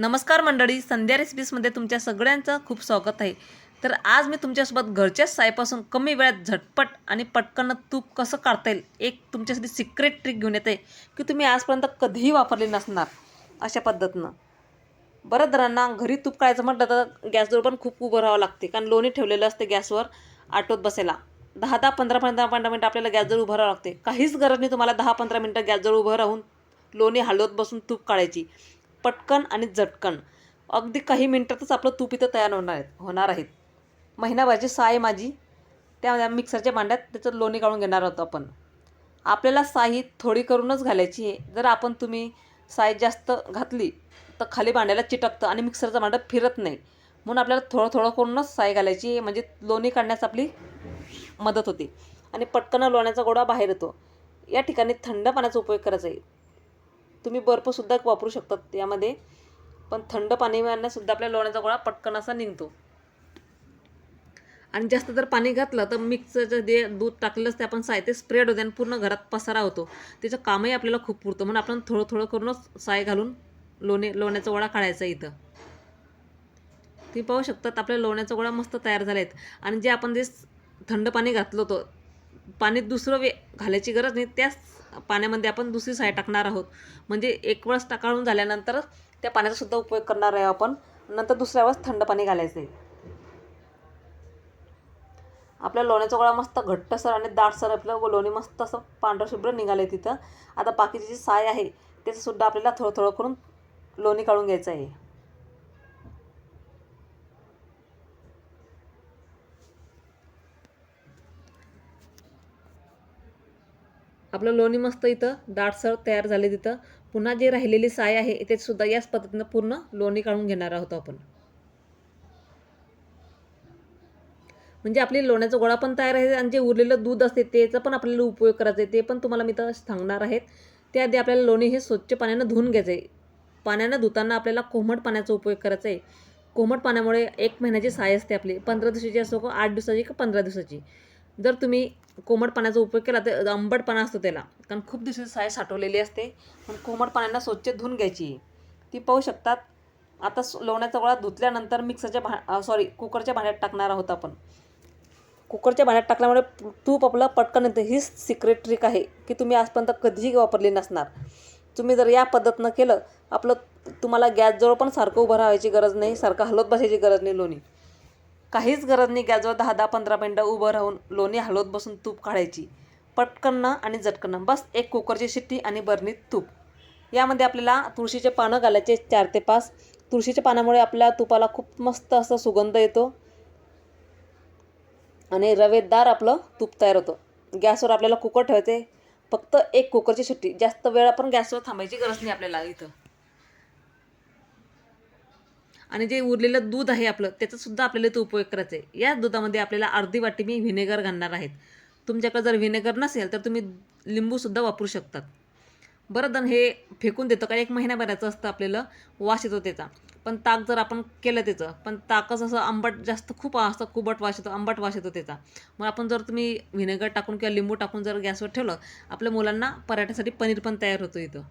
नमस्कार मंडळी संध्या रेसिपीजमध्ये तुमच्या सगळ्यांचं खूप स्वागत आहे. तर आज मी तुमच्यासोबत घरच्याच साईपासून कमी वेळात झटपट आणि पटकन तूप कसं काढता येईल एक तुमच्यासाठी सिक्रेट ट्रिक घेऊन येते की तुम्ही आजपर्यंत कधीही वापरली नसणार अशा पद्धतीनं. बऱ्याच जणांना घरी तूप काढायचं म्हटलं तर गॅसजवळ पण खूप उभं राहावं लागते कारण लोणी ठेवलेलं असते गॅसवर आटोत बसायला. दहा दहा पंधरा पंधरा पंधरा मिनटं आपल्याला गॅसजवळ उभं राहावं लागते. काहीच गरज नाही तुम्हाला दहा पंधरा मिनटं गॅसजवळ उभं राहून लोणी हलवत बसून तूप काढायची. पटकन आणि झटकन. अगदी काही मिनटातच आपलं तूप इथं तयार होणार आहेत होणार आहेत. महिनाभराची साय माझी. त्या मिक्सरच्या भांड्यात त्याचं लोणी काढून घेणार आहोत आपण. आपल्याला साई थोडी करूनच घालायची आहे. जर आपण तुम्ही साय जास्त घातली तर खाली भांड्याला चिटकतं आणि मिक्सरचं भांडं फिरत नाही. म्हणून आपल्याला थोडं थोडं करूनच साय घालायची आहे. म्हणजे लोणी काढण्यास आपली मदत होते. आणि पटकन लोण्याचा गोडा बाहेर येतो. या ठिकाणी थंड पाण्याचा उपयोग करायचा आहे. तुम्ही बर्फसुद्धा वापरू शकतात यामध्ये. पण थंड पाणी सुद्धा आपल्या लोण्याचा गोळा पटकन असा निघतो. आणि जास्त जर पाणी घातलं तर मिक्सरचं जे दूध टाकलंच ते आपण साय ते स्प्रेड होते आणि पूर्ण घरात पसारा होतो. त्याचं कामही आपल्याला खूप पुरतं. म्हणून आपण थोडं थोडं करूनच साय घालून लोणे लोण्याचा गोळा काढायचा इथं. तुम्ही पाहू शकतात आपल्या लोण्याचा गोळा मस्त तयार झाला आहेत आणि जे आपण जे थंड पाणी घातलं होतं पाणी दुसरं वे घालायची गरज नाही. त्याच पाण्यामध्ये आपण दुसरी साय टाकणार आहोत. म्हणजे एक वेळेस टाकाळून झाल्यानंतर त्या पाण्याचा सुद्धा उपयोग करणार आहे आपण. नंतर दुसऱ्या वेळेस थंड पाणी घालायचं आहे आपल्या लोण्याचा गोळा मस्त घट्टसर आणि दाटसर आपलं लोणी मस्त असं पांढरं शुभ्र निघालं आहे तिथं. आता बाकीची जी साय आहे त्याचंसुद्धा आपल्याला थोडं थोडं करून लोणी काढून घ्यायचं आहे. आपलं लोणी मस्त इथं दाटसर तयार झाले तिथं. पुन्हा जे राहिलेली साय आहे ते सुद्धा याच पद्धतीनं पूर्ण लोणी काढून घेणार आहोत आपण. म्हणजे आपली लोण्याचा गोळा पण तयार आहे आणि जे उरलेलं दूध असते त्याचा पण आपल्याला उपयोग करायचा आहे ते पण तुम्हाला मी तर सांगणार आहेत. त्याआधी आपल्याला लोणी हे स्वच्छ पाण्यानं धुवून घ्यायचं आहे. पाण्यानं धुताना आपल्याला कोमट पाण्याचा उपयोग करायचा आहे. कोमट पाण्यामुळे एक महिन्याची साय असते आपली पंधरा दिवसाची असो का आठ दिवसाची का पंधरा दिवसाची. जर तुम्ही कोमट पाण्याचा उपयोग केला तर आंबटपणा असतो त्याला. कारण खूप दिवसाची साय साठवलेली असते. पण कोमट पाण्यानं स्वच्छ धुवून घ्यायची. ती पाहू शकतात. आता लोण्याचा गोळा धुतल्यानंतर मिक्सरच्या भा सॉरी कुकरच्या भांड्यात टाकणार आहोत आपण. कुकरच्या भांड्यात टाकल्यामुळे तूप आपलं पटकन येतं. हीच सिक्रेट ट्रिक आहे की तुम्ही आजपर्यंत कधीही वापरली नसणार. तुम्ही जर या पद्धतीनं केलं आपलं तुम्हाला गॅसजवळ पण सारखं उभं राहायची गरज नाही सारखं हलवत बसायची गरज नाही लोणी. काहीच गरज नाही गॅजवर दहा दहा पंधरा मिनटं उभं राहून लोणी हलवत बसून तूप काढायची. पटकन आणि झटकन. बस एक कुकरची शिट्टी आणि बरणीत तूप. यामध्ये आपल्याला तुळशीचे पानं घालायचे चार ते पाच. तुळशीच्या पानामुळे आपल्या तुपाला खूप मस्त असं सुगंध येतो आणि रवेदार आपलं तूप तयार होतं. गॅसवर आपल्याला कुकर ठेवायचे. फक्त एक कुकरची शिट्टी. जास्त वेळ आपण गॅसवर थांबायची गरज नाही आपल्याला इथं. आणि जे उरलेलं दूध आहे आपलं त्याचासुद्धा आपल्याला तो उपयोग करायचा आहे. या दुधामध्ये आपल्याला अर्धी वाटी मी व्हिनेगर घालणार आहेत. तुमच्याकडे जर व्हिनेगर नसेल तर तुम्ही लिंबूसुद्धा वापरू शकतात. बरं दण हे फेकून देतं का एक महिन्याभराचं असतं आपल्याला वास येतो त्याचा. पण ताक जर आपण केलं त्याचं पण ताकच असं आंबट जास्त खूप असतं खूपट वास येतो आंबट वास येतो त्याचा. मग आपण जर तुम्ही व्हिनेगर टाकून किंवा लिंबू टाकून जर गॅसवर ठेवलं आपल्या मुलांना पराठ्यासाठी पनीर पण तयार होतो इथं.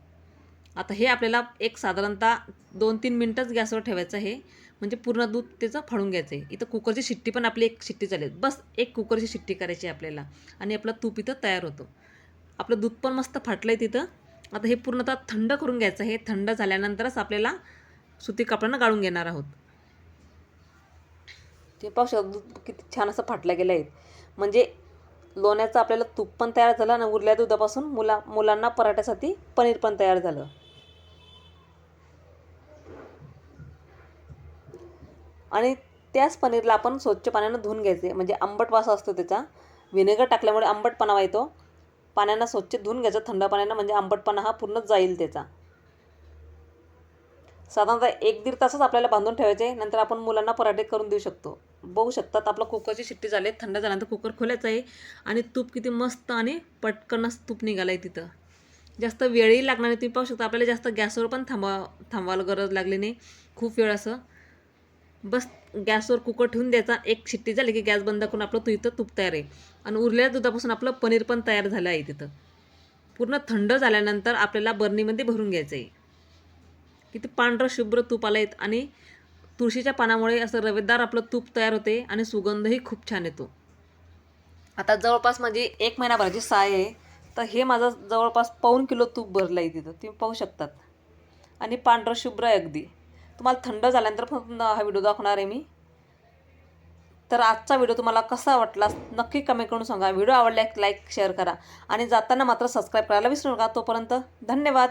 आता हे आपल्याला एक साधारणतः दोन तीन मिनटंच गॅसवर ठेवायचं आहे. म्हणजे पूर्ण दूध त्याचं फाडून घ्यायचं आहे. इथं कुकरची शिट्टी पण आपली एक शिट्टी चालेल. बस एक कुकरची शिट्टी करायची आहे आपल्याला. आणि आपलं तूप इथं तयार होतं. आपलं दूध पण मस्त फाटलं आहे तिथं. आता हे पूर्णतः थंड करून घ्यायचं आहे. थंड झाल्यानंतरच आपल्याला सुती कापडानं गाळून घेणार आहोत. ते पाहू शकतो दूध किती छान असं फाटलं गेलं आहे. म्हणजे लोण्याचं आपल्याला तूप पण तयार झालं आणि उरल्या दुधापासून मुला मुलांना पराठ्यासाठी पनीर पण तयार झालं. आणि त्याच पनीरला आपण स्वच्छ पाण्यानं धुवून घ्यायचे. म्हणजे आंबट वास असतो त्याचा. व्हिनेगर टाकल्यामुळे आंबटपणा येतो पाण्यानं स्वच्छ धुवून घ्यायचं. थंड पाण्यानं म्हणजे आंबटपणा हा पूर्ण जाईल त्याचा. साधारणतः एक दीड तासच आपल्याला बांधून ठेवायचे. नंतर आपण मुलांना पराठे करून देऊ शकतो. बघू शकतात. आपलं कुकरची शिट्टी झाली. थंड झाल्यानंतर कुकर खोलायचं आहे. आणि तूप किती मस्त आणि पटकनच तूप निघालं आहे तिथं. जास्त वेळही लागणार नाही. तुम्ही पाहू शकता. आपल्याला जास्त गॅसवर पण थांबा थांबायला गरज लागली नाही. खूप वेळ असं. बस गॅसवर कुकर ठेवून द्यायचा. एक शिट्टी झाली की गॅस बंद करून आपलं तू इथं तूप तयार आहे. आणि उरलेल्या दुधापासून आपलं पनीर पण तयार झालं आहे तिथं. पूर्ण थंड झाल्यानंतर आपल्याला बर्नीमध्ये भरून घ्यायचं आहे किती पांढरं शुभ्र तूप आलं आहेत आणि तुळशीच्या पानामुळे असं रवेदार आपलं तूप तयार होते आणि सुगंधही खूप छान येतो. आता जवळपास माझी एक महिनाभराची साय आहे. तर हे माझं जवळपास पाऊन किलो तूप भरलं आहे तिथं. तुम्ही पाहू शकतात. आणि पांढरं शुभ्र आहे अगदी. तुम्हाला थंड झाल्यानंतर पण हा व्हिडिओ दाखवणार आहे मी. तर आजचा व्हिडिओ तुम्हाला कसा वाटला नक्की कमेंट करून सांगा. व्हिडिओ आवडल्यास लाईक शेअर करा. आणि जाताना मात्र सबस्क्राईब करायला विसरू नका. तोपर्यंत धन्यवाद.